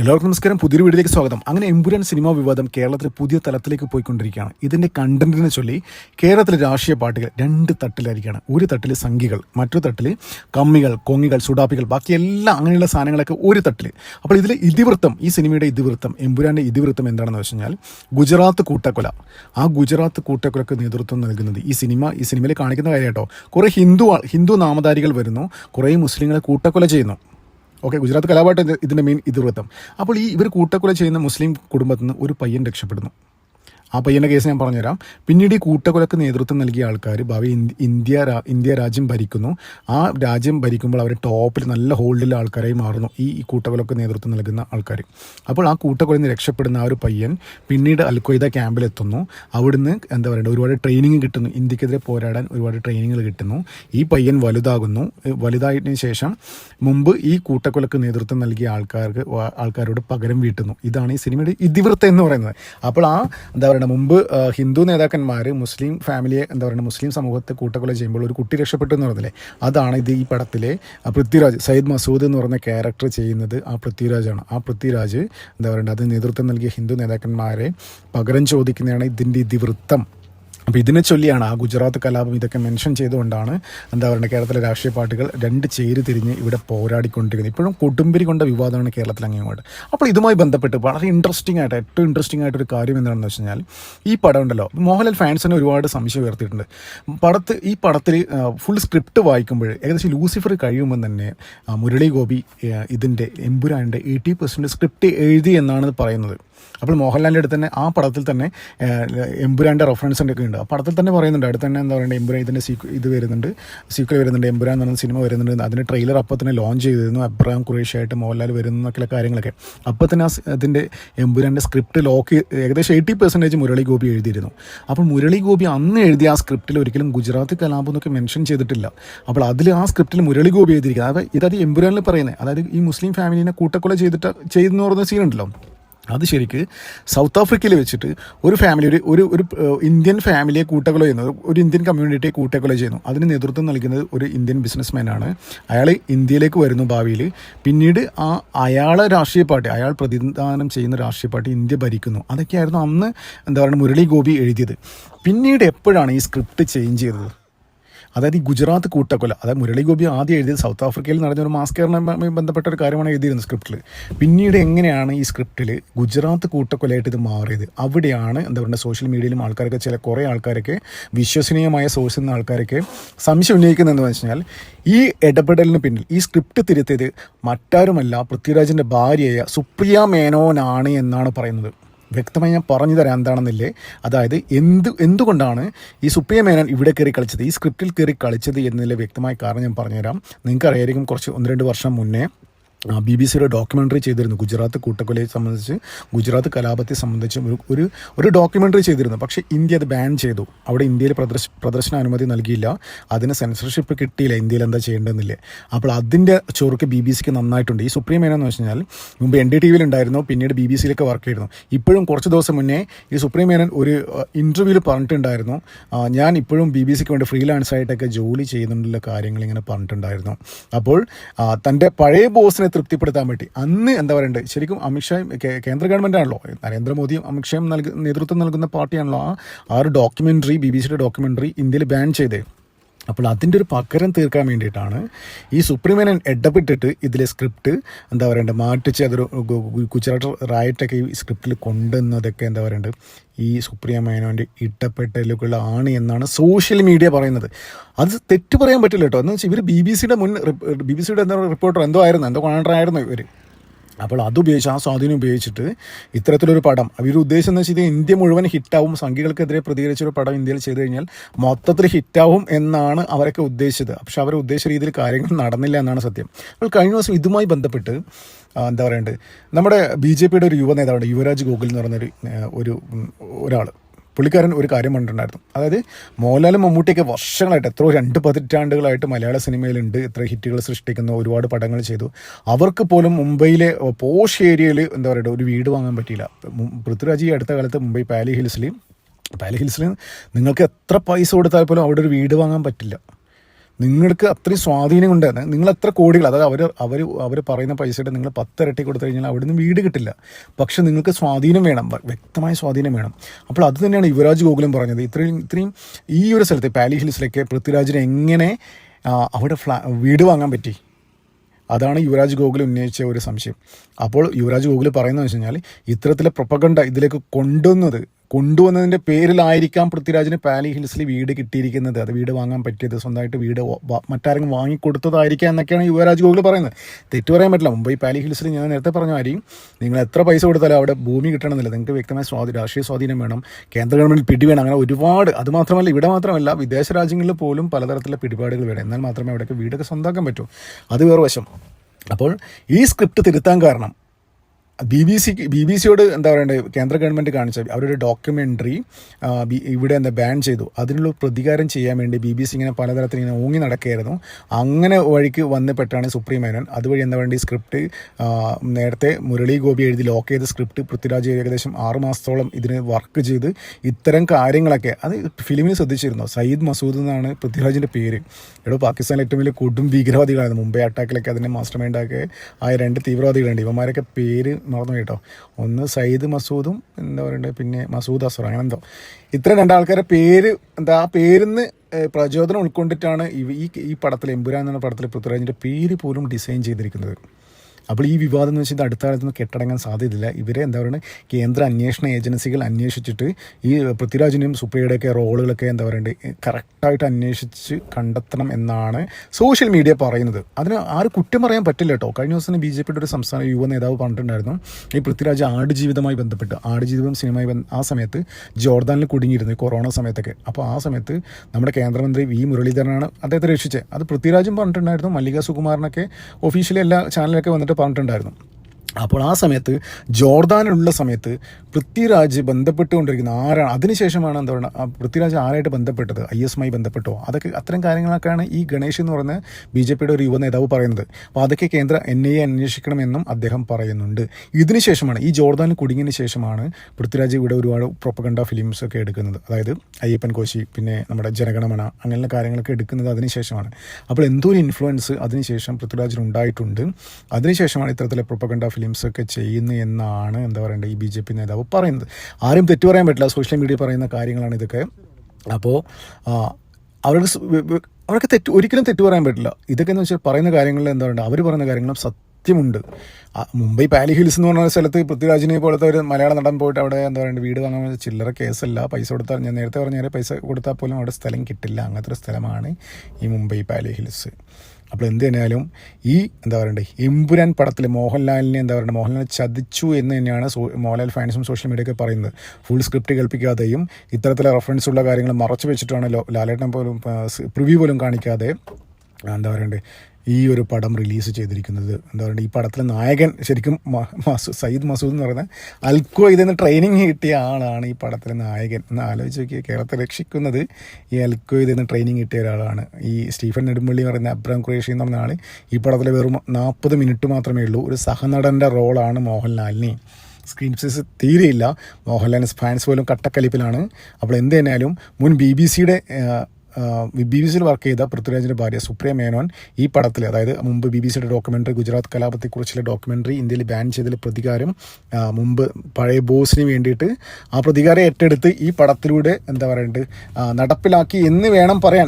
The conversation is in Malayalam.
എല്ലാവർക്കും നമസ്കാരം. പുതിയൊരു വീഡിയോയിലേക്ക് സ്വാഗതം. അങ്ങനെ എമ്പുരാൻ സിനിമാ വിവാദം കേരളത്തിൽ പുതിയ തലത്തിലേക്ക് പോയിക്കൊണ്ടിരിക്കുകയാണ്. ഇതിന്റെ കണ്ടന്റിനെ ചൊല്ലി കേരളത്തിലെ രാഷ്ട്രീയ പാർട്ടികൾ രണ്ട് തട്ടിലായിരിക്കുകയാണ്. ഒരു തട്ടിൽ സംഘികൾ മറ്റൊരു തട്ടിൽ കമ്മികൾ കൊങ്ങികൾ സുഡാപ്പികൾ ബാക്കി എല്ലാം അങ്ങനെയുള്ള സാധനങ്ങളൊക്കെ ഒരു തട്ടിൽ അപ്പോൾ ഇതിലെ ഇതിവൃത്തം ഈ സിനിമയുടെ ഇതിവൃത്തം എംപുരാന്റെ ഇതിവൃത്തം എന്താണെന്ന് വെച്ച് കഴിഞ്ഞാൽ ഗുജറാത്ത് കൂട്ടക്കൊല. ആ ഗുജറാത്ത് കൂട്ടക്കൊലക്ക് നേതൃത്വം നൽകുന്നത് ഈ സിനിമ ഈ സിനിമയിൽ കാണിക്കുന്ന കാര്യം കേട്ടോ കുറേ ഹിന്ദു ഹിന്ദു നാമധാരികൾ വരുന്നു. കുറേ മുസ്ലിങ്ങളെ കൂട്ടക്കൊല ചെയ്യുന്നു. ഓക്കെ ഗുജറാത്ത് കലാപാട്ട് ഇത് ഇതിന്റെ മെയിൻ ഇതിവൃത്തം. അപ്പോൾ ഈ ഇവർ കൂട്ടക്കൊല ചെയ്യുന്ന മുസ്ലിം കുടുംബത്തിൽ നിന്ന് ഒരു പയ്യൻ രക്ഷപ്പെടുന്നു. ആ പയ്യന്റെ കേസ് ഞാൻ പറഞ്ഞുതരാം. പിന്നീട് ഈ കൂട്ടക്കൊലക്ക് നേതൃത്വം നൽകിയ ആൾക്കാർ ഭാവി ഇന്ത്യ- ഇന്ത്യ രാജ്യം ഭരിക്കുന്നു. ആ രാജ്യം ഭരിക്കുമ്പോൾ അവർ ടോപ്പിൽ നല്ല ഹോൾഡിൽ ആൾക്കാരായി മാറുന്നു ഈ കൂട്ടക്കൊലക്ക് നേതൃത്വം നൽകുന്ന ആൾക്കാർ അപ്പോൾ ആ കൂട്ടക്കൊലയിൽ നിന്ന് രക്ഷപ്പെടുന്ന ആ ഒരു പയ്യൻ പിന്നീട് അൽഖ്വയ്ദ ക്യാമ്പിലെത്തുന്നു അവിടുന്ന് എന്താ പറയുക ഒരുപാട് ട്രെയിനിങ് കിട്ടുന്നു. ഇന്ത്യക്കെതിരെ പോരാടാൻ ഒരുപാട് ട്രെയിനിങ്ങുകൾ കിട്ടുന്നു. ഈ പയ്യൻ വലുതാകുന്നു. വലുതായതിനു ശേഷം മുമ്പ് ഈ കൂട്ടക്കൊലക്ക് നേതൃത്വം നൽകിയ ആൾക്കാർക്ക് ആൾക്കാരോട് പകരം വീട്ടുന്നു. ഇതാണ് ഈ സിനിമയുടെ ഇതിവൃത്തം എന്ന് പറയുന്നത്. അപ്പോൾ ആ എന്താ പറയുക മുമ്പ് ഹിന്ദു നേതാക്കന്മാർ മുസ്ലിം ഫാമിലിയെ എന്താ പറയുക മുസ്ലിം സമൂഹത്തെ കൂട്ടക്കൊല ചെയ്യുമ്പോൾ ഒരു കുട്ടി രക്ഷപ്പെട്ടു എന്ന് പറഞ്ഞില്ലേ? അതാണ് ഇത് ഈ പടത്തിലെ പൃഥ്വിരാജ് സയ്യിദ് മസൂദ് എന്ന് പറയുന്ന ക്യാരക്ടർ ചെയ്യുന്നത് ആ പൃഥ്വിരാജാണ്. ആ പൃഥ്വിരാജ് എന്താ പറയുക അത് നേതൃത്വം നൽകിയ ഹിന്ദു നേതാക്കന്മാരെ പകരം ചോദിക്കുന്നതാണ് ഇതിന്റെ ഇതിവൃത്തം. അപ്പോൾ ഇതിനെ ചൊല്ലിയാണ് ആ ഗുജറാത്ത് കലാപം ഇതൊക്കെ മെൻഷൻ ചെയ്തുകൊണ്ടാണ് എന്താ പറയുക കേരളത്തിലെ രാഷ്ട്രീയ പാർട്ടികൾ രണ്ട് ചേരി തിരിഞ്ഞ് ഇവിടെ പോരാടിക്കൊണ്ടിരിക്കുന്നത്. ഇപ്പോഴും കൊടുമ്പിരി കൊണ്ട വിവാദമാണ് കേരളത്തിൽ അങ്ങോട്ട്. അപ്പോൾ ഇതുമായി ബന്ധപ്പെട്ട് വളരെ ഇൻട്രസ്റ്റിംഗ് ആയിട്ട് ഏറ്റവും ഇൻട്രസ്റ്റിംഗ് ആയിട്ടൊരു കാര്യം എന്താണെന്ന് വെച്ച് കഴിഞ്ഞാൽ ഈ പടം ഉണ്ടല്ലോ മോഹൻലാൽ ഫാൻസിന് ഒരുപാട് സംശയം ഉയർത്തിയിട്ടുണ്ട്. പടത്ത് ഈ പടത്തിൽ ഫുൾ സ്ക്രിപ്റ്റ് വായിക്കുമ്പോൾ ഏകദേശം ലൂസിഫർ കഴിയുമ്പോൾ തന്നെ മുരളി ഗോപി ഇതിന്റെ എമ്പുരാന്റെ എയ്റ്റി പെർസെന്റ് സ്ക്രിപ്റ്റ് എഴുതി എന്നാണ് പറയുന്നത്. അപ്പോൾ മോഹൻലാലിന്റെ അടുത്ത് തന്നെ ആ പടത്തിൽ തന്നെ എമ്പുരാന്റെ റെഫറൻസിന്റെ ഒക്കെ ഉണ്ട്. ആ പടത്തിൽ തന്നെ പറയുന്നുണ്ട്. അടുത്ത് തന്നെ എന്താ പറയുക എംബുരാൻ ഇതിന്റെ സീക്വ ഇത് വരുന്നുണ്ട്. സീക്വൽ വരുന്നുണ്ട്. എംബുരാൻ എന്ന് പറയുന്ന സിനിമ വരുന്നുണ്ട്. അതിന്റെ ട്രെയിലർ അപ്പം തന്നെ ലോഞ്ച് ചെയ്തിരുന്നു. അബ്രഹാം ആയിട്ട് മോഹൻലാൽ വരുന്നു എന്നൊക്കെയുള്ള കാര്യങ്ങളൊക്കെ. അപ്പം തന്നെ ആ അതിന്റെ എംബുരാന്റെ സ്ക്രിപ്റ്റ് ലോക്ക് ഏകദേശം എയ്റ്റി പെർസെന്റേജ് മുരളി ഗോപി എഴുതിയിരുന്നു. അപ്പോൾ മുരളി ഗോപി അന്ന് എഴുതിയ ആ സ്ക്രിപ്റ്റിൽ ഒരിക്കലും ഗുജറാത്ത് കലാപം എന്നൊക്കെ മെൻഷൻ ചെയ്തിട്ടില്ല. അപ്പോൾ അതിൽ ആ സ്ക്രിപ്റ്റിൽ മുരളി ഗോപി എഴുതിയിരിക്കുന്നത്. അതായത് ഇതത് എംബുരാനിൽ പറയുന്നത് അതായത് ഈ മുസ്ലിം ഫാമിലിനെ കൂട്ടക്കൊല ചെയ്തിട്ട് ചെയ്തെന്ന് പറയുന്ന സീനുണ്ടല്ലോ അത് ശരിക്ക് സൗത്ത് ആഫ്രിക്കയിൽ വെച്ചിട്ട് ഒരു ഫാമിലി ഒരു ഒരു ഒരു ഇന്ത്യൻ ഫാമിലിയെ കൂട്ടക്കൊല ചെയ്യുന്നു. ഒരു- ഇന്ത്യൻ കമ്മ്യൂണിറ്റിയെ കൂട്ടക്കൊല ചെയ്യുന്നു. അതിന് നേതൃത്വം നൽകുന്നത് ഒരു ഇന്ത്യൻ ബിസിനസ്മാനാണ് അയാൾ ഇന്ത്യയിലേക്ക് വരുന്നു ഭാവിയിൽ. പിന്നീട് ആ അയാളെ രാഷ്ട്രീയ പാർട്ടി അയാൾ പ്രതിനിധാനം ചെയ്യുന്ന രാഷ്ട്രീയ പാർട്ടി ഇന്ത്യ ഭരിക്കുന്നു. അതൊക്കെയായിരുന്നു അന്ന് എന്താ പറയുക മുരളി ഗോപി എഴുതിയത്. പിന്നീട് എപ്പോഴാണ് ഈ സ്ക്രിപ്റ്റ് ചേഞ്ച് ചെയ്തത്? അതായത് ഈ ഗുജറാത്ത് കൂട്ടക്കൊല അതായത് മുരളി ഗോപി ആദ്യം എഴുതിയത് സൗത്ത് ആഫ്രിക്കയിൽ നടന്ന ഒരു മാസ്കറിനുമായി ബന്ധപ്പെട്ട ഒരു കാര്യമാണ് എഴുതിയിരുന്നത് സ്ക്രിപ്റ്റിൽ പിന്നീട് എങ്ങനെയാണ് ഈ സ്ക്രിപ്റ്റിൽ ഗുജറാത്ത് കൂട്ടക്കൊലയായിട്ട് ഇത് മാറിയത്? അവിടെയാണ് എന്താ പറയുക സോഷ്യൽ മീഡിയയിലും ആൾക്കാരൊക്കെ ചില കുറേ ആൾക്കാരൊക്കെ വിശ്വസനീയമായ സോഴ്സിൽ നിന്ന് ആൾക്കാരൊക്കെ സംശയം ഉന്നയിക്കുന്നതെന്ന് വെച്ചാൽ ഈ ഇടപെടലിന് പിന്നിൽ ഈ സ്ക്രിപ്റ്റ് തിരുത്തിയത് മറ്റാരുമല്ല പൃഥ്വിരാജിന്റെ ഭാര്യയായ സുപ്രിയ മേനോനാണ് എന്നാണ് പറയുന്നത്. വ്യക്തമായി ഞാൻ പറഞ്ഞു തരാം എന്താണെന്നില്ലേ? അതായത് എന്ത് എന്തുകൊണ്ടാണ് ഈ സുപ്രിയ മേനോൻ ഇവിടെ കയറി കളിച്ചത്? ഈ സ്ക്രിപ്റ്റിൽ കയറി കളിച്ചത് എന്നതിലെ വ്യക്തമായ കാരണം ഞാൻ പറഞ്ഞുതരാം. നിങ്ങൾക്കറിയായിരിക്കും കുറച്ച് ഒന്ന് രണ്ട് വർഷം മുന്നേ ബി ബി സിയുടെ ഡോക്യുമെന്ററി ചെയ്തിരുന്നു. ഗുജറാത്ത് കൂട്ടക്കൊലയെ സംബന്ധിച്ച് ഗുജറാത്ത് കലാപത്തെ സംബന്ധിച്ച് ഒരു ഒരു ഡോക്യുമെന്ററി ചെയ്തിരുന്നു. പക്ഷേ ഇന്ത്യ അത് ബാൻ ചെയ്തു. അവിടെ ഇന്ത്യയിൽ പ്രദർശ പ്രദർശന അനുമതി നൽകിയില്ല. അതിന് സെൻസർഷിപ്പ് കിട്ടിയില്ല. ഇന്ത്യയിൽ എന്താ ചെയ്യേണ്ടതെന്നില്ലേ. അപ്പോൾ അതിന്റെ ചൊറുക്ക് ബി ബി സിക്ക് നന്നായിട്ടുണ്ട്. ഈ സുപ്രീം മേനെന്ന് വെച്ച് കഴിഞ്ഞാൽ മുമ്പ് എൻ ഡി ടി വിയിൽ ഉണ്ടായിരുന്നു. പിന്നീട് ബി ബി സിയിലൊക്കെ വർക്ക് ചെയ്തിരുന്നു. ഇപ്പോഴും കുറച്ച് ദിവസം മുന്നേ ഈ സുപ്രീം മേനൻ ഒരു ഇന്റർവ്യൂവിൽ പറഞ്ഞിട്ടുണ്ടായിരുന്നു. ഞാൻ ഇപ്പോഴും ബി ബി സിക്ക് വേണ്ടി ഫ്രീലാൻസായിട്ടൊക്കെ ജോലി ചെയ്യുന്നുള്ള കാര്യങ്ങൾ ഇങ്ങനെ പറഞ്ഞിട്ടുണ്ടായിരുന്നു. അപ്പോൾ തന്റെ പഴയ ബോസിനെ തൃപ്തിപ്പെടുത്താൻ വേണ്ടി. അന്ന് എന്താ പറയണ്ടത് ശരിക്കും അമിത്ഷായും കേന്ദ്ര ഗവൺമെന്റാണല്ലോ നരേന്ദ്രമോദിയും അമിത്ഷായും നൽകു നേതൃത്വം നൽകുന്ന പാർട്ടിയാണല്ലോ ആ ആ ഒരു ഡോക്യുമെന്ററി ബി ബി സിയുടെ ഡോക്യുമെന്ററി ഇന്ത്യയിൽ ബാൻ ചെയ്തേ. അപ്പോൾ അതിന്റെ ഒരു പകരം തീർക്കാൻ വേണ്ടിയിട്ടാണ് ഈ സുപ്രീമേനൻ ഇടപെട്ടിട്ട് ഇതിലെ സ്ക്രിപ്റ്റ് എന്താ പറയണ്ടത് മാറ്റിച്ച് അതൊരു ഗുജറാട്ട് റൈറ്റൊക്കെ ഈ സ്ക്രിപ്റ്റിൽ കൊണ്ടുവന്നതൊക്കെ എന്താ പറയണ്ടത് ഈ സുപ്രിയ മേനോന്റെ ഇടപെട്ടലുകളാണ് എന്നാണ് സോഷ്യൽ മീഡിയ പറയുന്നത്. അത് തെറ്റ് പറയാൻ പറ്റില്ല കേട്ടോ. എന്ന് വെച്ചാൽ ഇവർ ബി ബി സിയുടെ മുൻ ബി ബി സിയുടെ എന്താ റിപ്പോർട്ടർ എന്തോ ആയിരുന്നു എന്തോ കോൺട്രായിരുന്നു ഇവർ അപ്പോൾ അത് ഉപയോഗിച്ച് ആ സ്വാധീനം ഉപയോഗിച്ചിട്ട് ഇത്തരത്തിലൊരു പടം. അവർ ഉദ്ദേശം എന്ന് വെച്ചാൽ ഇന്ത്യ മുഴുവൻ ഹിറ്റാവും സംഘികൾക്കെതിരെ പ്രതികരിച്ചൊരു പടം ഇന്ത്യയിൽ ചെയ്തു കഴിഞ്ഞാൽ മൊത്തത്തിൽ ഹിറ്റാവും എന്നാണ് അവരൊക്കെ ഉദ്ദേശിച്ചത്. പക്ഷെ അവർ ഉദ്ദേശിച്ച രീതിയിൽ കാര്യങ്ങൾ നടന്നില്ല എന്നാണ് സത്യം. അപ്പോൾ കഴിഞ്ഞ ദിവസം ഇതുമായി ബന്ധപ്പെട്ട് എന്താ പറയേണ്ടത് നമ്മുടെ ബി ജെ പിയുടെ ഒരു യുവ നേതാവുണ്ട് യുവരാജ് ഗോകുൽ എന്ന് പറഞ്ഞൊരു ഒരു ഒരാൾ പുള്ളിക്കാരൻ ഒരു കാര്യം പറഞ്ഞിട്ടുണ്ടായിരുന്നു. അതായത് മോഹൻലാലും മമ്മൂട്ടിയൊക്കെ വർഷങ്ങളായിട്ട് എത്രയോ രണ്ട് പതിറ്റാണ്ടുകളായിട്ട് മലയാള സിനിമയിലുണ്ട്. ഇത്ര ഹിറ്റുകൾ സൃഷ്ടിക്കുന്ന ഒരുപാട് പടങ്ങൾ ചെയ്തു. അവർക്ക് പോലും മുംബൈയിലെ പോഷ് ഏരിയയിൽ എന്താ പറയുക ഒരു വീട് വാങ്ങാൻ പറ്റിയില്ല. പൃഥ്വിരാജ് ഈ അടുത്ത കാലത്ത് മുംബൈ പാലി ഹിൽസിൽ പാലി ഹിൽസിൽ നിങ്ങൾക്ക് എത്ര പൈസ കൊടുത്താൽ പോലും അവിടെ ഒരു വീട് വാങ്ങാൻ പറ്റില്ല. നിങ്ങൾക്ക് അത്രയും സ്വാധീനം കൊണ്ട് തന്നെ നിങ്ങൾ എത്ര കോടികൾ അതായത് അവർ അവർ അവർ പറയുന്ന പൈസയുടെ നിങ്ങൾ പത്തിരട്ടി കൊടുത്തു കഴിഞ്ഞാൽ അവിടുന്ന് വീട് കിട്ടില്ല. പക്ഷെ നിങ്ങൾക്ക് സ്വാധീനം വേണം വ്യക്തമായ സ്വാധീനം വേണം. അപ്പോൾ അത് തന്നെയാണ് യുവരാജ് ഗോകുലം പറഞ്ഞത്. ഇത്രയും ഇത്രയും ഈ ഒരു സ്ഥലത്ത് പാലി ഹിൽസിലൊക്കെ പൃഥ്വിരാജിന് എങ്ങനെ അവിടെ ഫ്ലാ വീട് വാങ്ങാൻ പറ്റി? അതാണ് യുവരാജ് ഗോകുൽ ഉന്നയിച്ച ഒരു സംശയം. അപ്പോൾ യുവരാജ് ഗോകുൽ പറയുന്നത് വെച്ച് കഴിഞ്ഞാൽ ഇത്തരത്തിലെ പ്രൊപ്പഗണ്ട ഇതിലേക്ക് കൊണ്ടുവന്നത് കൊണ്ടുവന്നതിന്റെ പേരിലായിരിക്കാം പൃഥ്വിരാജിന് പാലി ഹിൽസിൽ വീട് കിട്ടിയിരിക്കുന്നത്. അത് വീട് വാങ്ങാൻ പറ്റിയത് സ്വന്തമായിട്ട് വീട് മറ്റാരെങ്കിലും വാങ്ങിക്കൊടുത്തതായിരിക്കാം എന്നൊക്കെയാണ് യുവരാജ് ഗോകുൽ പറയുന്നത്. തെറ്റു പറയാൻ പറ്റില്ല. മുംബൈ പാലി ഹിൽസിൽ ഞാൻ നേരത്തെ പറഞ്ഞ കാര്യം നിങ്ങൾ എത്ര പൈസ കൊടുത്താലും അവിടെ ഭൂമി കിട്ടണമെന്നില്ല. നിങ്ങൾക്ക് വ്യക്തമായ സ്വാധീനം രാഷ്ട്രീയ സ്വാധീനം വേണം. കേന്ദ്ര ഗവൺമെന്റ് പിടി വേണം. അങ്ങനെ ഒരുപാട് അത് മാത്രമല്ല ഇവിടെ മാത്രമല്ല വിദേശ രാജ്യങ്ങളിൽ പോലും പലതരത്തിലുള്ള പിടിപാടുകൾ വേണം. എന്നാൽ മാത്രമേ അവിടെയൊക്കെ വീടൊക്കെ സ്വന്തമാക്കാൻ പറ്റൂ. അത് വേറെ വശം. അപ്പോൾ ഈ സ്ക്രിപ്റ്റ് തിരുത്താൻ കാരണം ബി ബി സിക്ക് ബി ബി സിയോട് എന്താ പറയണ്ടേ? കേന്ദ്ര ഗവൺമെന്റ് കാണിച്ച അവരുടെ ഡോക്യുമെന്ററി ഇവിടെ എന്താ ബാൻ ചെയ്തു. അതിനുള്ള പ്രതികാരം ചെയ്യാൻ വേണ്ടി ബി ബി സി ഇങ്ങനെ പലതരത്തിൽ ഇങ്ങനെ ഊങ്ങി നടക്കുകയായിരുന്നു. അങ്ങനെ വഴിക്ക് വന്നപ്പെട്ടാണ് സുപ്രീം മേനോൻ. അതുവഴി എന്താ വേണ്ടി സ്ക്രിപ്റ്റ് നേരത്തെ മുരളി ഗോപി എഴുതി ലോക്ക് ചെയ്ത സ്ക്രിപ്റ്റ് പൃഥ്വിരാജ് ഏകദേശം ആറ് മാസത്തോളം ഇതിന് വർക്ക് ചെയ്ത് ഇത്തരം കാര്യങ്ങളൊക്കെ അത് ഫിലിമിന് ശ്രദ്ധിച്ചിരുന്നു? സയ്യിദ് മസൂദ് എന്നാണ് പൃഥ്വിരാജിന്റെ പേര്. ഇവിടെ പാകിസ്ഥാനിലെ ഏറ്റവും വലിയ കൊടും ഭീകരവാദികളായിരുന്നു. മുംബൈ അറ്റാക്കിലൊക്കെ അതിന്റെ മാസ്റ്റർ മൈൻഡൊക്കെ ആയ രണ്ട് തീവ്രവാദികളുണ്ട്. ഇവന്മാരൊക്കെ പേര് മറന്നു കേട്ടോ. ഒന്ന് സയ്യിദ് മസൂദും എന്താ പറയുന്നത് പിന്നെ മസൂദ് അസർ അങ്ങനെ എന്തോ. ഇത്ര രണ്ടാൾക്കാരെ പേര് എന്താ ആ പേരിന്ന് പ്രചോദനം ഉൾക്കൊണ്ടിട്ടാണ് ഈ ഈ പടത്തിൽ എമ്പുരാൻ എന്ന പടത്തിൽ പൃഥ്വിരാജിന്റെ പേര് പോലും ഡിസൈൻ ചെയ്തിരിക്കുന്നത്. അപ്പോൾ ഈ വിവാദം എന്ന് വെച്ചാൽ അടുത്ത കാലത്തൊന്നും കെട്ടടങ്ങാൻ സാധ്യതയില്ല. ഇവരെ എന്താ പറയുക കേന്ദ്ര അന്വേഷണ ഏജൻസികൾ അന്വേഷിച്ചിട്ട് ഈ പൃഥ്വിരാജിന്റെയും സുപ്രിയയുടെയൊക്കെ റോളുകളൊക്കെ എന്താ പറയുക കറക്റ്റായിട്ട് അന്വേഷിച്ച് കണ്ടെത്തണം എന്നാണ് സോഷ്യൽ മീഡിയ പറയുന്നത്. അതിന് ആരും കുറ്റം പറയാൻ പറ്റില്ല കേട്ടോ. കഴിഞ്ഞ ദിവസം ബി ജെ പിയുടെ ഒരു സംസ്ഥാന യുവ നേതാവ് പറഞ്ഞിട്ടുണ്ടായിരുന്നു. ഈ പൃഥ്വിരാജ് ആടുജീവിതമായി ബന്ധപ്പെട്ട് ആടുജീവിതം സിനിമയുമായി ബന്ധ- ആ സമയത്ത് ജോർദാനിൽ കുടുങ്ങിയിരുന്നു ഈ കൊറോണ സമയത്തൊക്കെ. അപ്പോൾ ആ സമയത്ത് നമ്മുടെ കേന്ദ്രമന്ത്രി വി മുരളീധരനാണ് അദ്ദേഹത്തെ രക്ഷിച്ചത്. അത് പൃഥ്വിരാജും പറഞ്ഞിട്ടുണ്ടായിരുന്നു. മല്ലിക സുകുമാറിനൊക്കെ ഒഫീഷ്യലി എല്ലാ ചാനലിലൊക്കെ വന്നിട്ട് പറഞ്ഞിട്ടുണ്ടായിരുന്നു അപ്പോൾ ആ സമയത്ത് ജോർദാനിലുള്ള സമയത്ത് പൃഥ്വിരാജ് ബന്ധപ്പെട്ടുകൊണ്ടിരിക്കുന്ന ആരാണ്? അതിനുശേഷമാണ് എന്താ പറയുക പൃഥ്വിരാജ് ആരായിട്ട് ബന്ധപ്പെട്ടത്? ഐ എസുമായി ബന്ധപ്പെട്ടോ? അതൊക്കെ അത്തരം കാര്യങ്ങളൊക്കെയാണ് ഈ ഗണേഷ് എന്ന് പറയുന്ന ബി ജെ പിയുടെ ഒരു യുവ നേതാവ് പറയുന്നത്. അപ്പോൾ അതൊക്കെ കേന്ദ്ര എൻ ഐ എ അന്വേഷിക്കണമെന്നും അദ്ദേഹം പറയുന്നുണ്ട്. ഇതിനുശേഷമാണ് ഈ ജോർദാനിൽ കുടുങ്ങിയതിന് ശേഷമാണ് പൃഥ്വിരാജ് ഇവിടെ ഒരുപാട് പ്രൊപ്പഗണ്ട ഫിലിംസ് ഒക്കെ എടുക്കുന്നത്. അതായത് അയ്യപ്പൻ കോശി പിന്നെ നമ്മുടെ ജനഗണമന അങ്ങനെയുള്ള കാര്യങ്ങളൊക്കെ എടുക്കുന്നത് അതിനുശേഷമാണ്. അപ്പോൾ എന്തോ ഒരു ഇൻഫ്ലുവൻസ് അതിനുശേഷം പൃഥ്വിരാജിന് ഉണ്ടായിട്ടുണ്ട്. അതിനുശേഷമാണ് ഇത്തരത്തിലെ പ്രൊപ്പഗണ്ട ഫിലിംസ് ഒക്കെ ചെയ്യുന്നു എന്നാണ് എന്താ പറയണ്ടത് ഈ ബി ജെ പി നേതാവ് പറയുന്നത്. ആരും തെറ്റു പറയാൻ പറ്റില്ല. സോഷ്യൽ മീഡിയ പറയുന്ന കാര്യങ്ങളാണ് ഇതൊക്കെ. അപ്പോൾ വ- അവർക്ക് തെറ്റ് ഒരിക്കലും തെറ്റു പറയാൻ പറ്റില്ല. ഇതൊക്കെ എന്ന് വെച്ചാൽ പറയുന്ന കാര്യങ്ങളിൽ എന്താ പറയുക അവർ പറയുന്ന കാര്യങ്ങളും സത്യമുണ്ട്. മുംബൈ പാലി ഹിൽസ് എന്ന് പറഞ്ഞ സ്ഥലത്ത് പൃഥ്വിരാജിനെ പോലത്തെ ഒരു മലയാള നടൻ പോയിട്ട് അവിടെ എന്താ പറയുക വീട് വാങ്ങാൻ ചില്ലറ കേസല്ല. പൈസ കൊടുത്താൽ ഞാൻ നേരത്തെ പറഞ്ഞ പൈസ കൊടുത്താൽ പോലും അവിടെ സ്ഥലം കിട്ടില്ല. അങ്ങനത്തെ ഒരു സ്ഥലമാണ് ഈ മുംബൈ പാലി ഹിൽസ്. അപ്പോൾ എന്ത് തന്നെയാലും ഈ എന്താ പറയണ്ടേ എമ്പുരാൻ പടത്തിൽ മോഹൻലാലിനെ എന്താ പറയുക മോഹൻലാൽ ചതിച്ചു എന്ന് തന്നെയാണ് മോഹൻലാൽ ഫാൻസും സോഷ്യൽ മീഡിയ ഒക്കെ പറയുന്നത്. ഫുൾ സ്ക്രിപ്റ്റ് കേൾപ്പിക്കാതെയും ഇത്തരത്തിലെ റെഫറൻസ് ഉള്ള കാര്യങ്ങൾ മറച്ചു വെച്ചിട്ടാണ് ലാലേട്ടൻ പോലും പ്രിവ്യൂ പോലും കാണിക്കാതെ എന്താ പറയണ്ടേ ഈ ഒരു പടം റിലീസ് ചെയ്തിരിക്കുന്നത്. എന്താ പറയുക ഈ പടത്തിലെ നായകൻ ശരിക്കും സയ്യിദ് മസൂദ് എന്ന് പറയുന്ന അൽക്കോ ഇതിന് ട്രെയിനിങ് കിട്ടിയ ആളാണ് ഈ പടത്തിലെ നായകൻ. എന്ന് ആലോചിച്ച് നോക്കിയാൽ കേരളത്തെ രക്ഷിക്കുന്നത് ഈ അൽക്കോ ഇതിന് ട്രെയിനിങ് കിട്ടിയ ഒരാളാണ്. ഈ സ്റ്റീഫൻ നെടുമ്പള്ളി എന്ന് പറയുന്ന അബ്രാം ഖുറേഷി എന്ന് പറഞ്ഞ ആൾ ഈ പടത്തിലെ വെറും നാൽപ്പത് മിനിറ്റ് മാത്രമേ ഉള്ളൂ. ഒരു സഹനടന്റെ റോളാണ് മോഹൻലാലിന്. സ്ക്രീൻ സ്പേസ് തീരെയില്ല. മോഹൻലാലിന്റെ ഫാൻസ് പോലും കട്ടക്കലിപ്പിലാണ്. അപ്പോൾ എന്ത് തന്നെയാലും മുൻ ബി ബി സിയുടെ ബി ബി സിയിൽ വർക്ക് ചെയ്ത പൃഥ്വിരാജിന്റെ ഭാര്യ സുപ്രിയ മേനോൻ ഈ പടത്തിൽ അതായത് മുമ്പ് ബി ബി സിയുടെ ഡോക്യുമെന്ററി ഗുജറാത്ത് കലാപത്തെക്കുറിച്ചുള്ള ഡോക്യുമെന്ററി ഇന്ത്യയിൽ ബാൻ ചെയ്തതിൽ പ്രതികാരം മുമ്പ് പഴയ ബോസിന് വേണ്ടിയിട്ട് ആ പ്രതികാരം ഏറ്റെടുത്ത് ഈ പടത്തിലൂടെ എന്താ പറയണ്ടത് നടപ്പിലാക്കി എന്ന് വേണം പറയാൻ.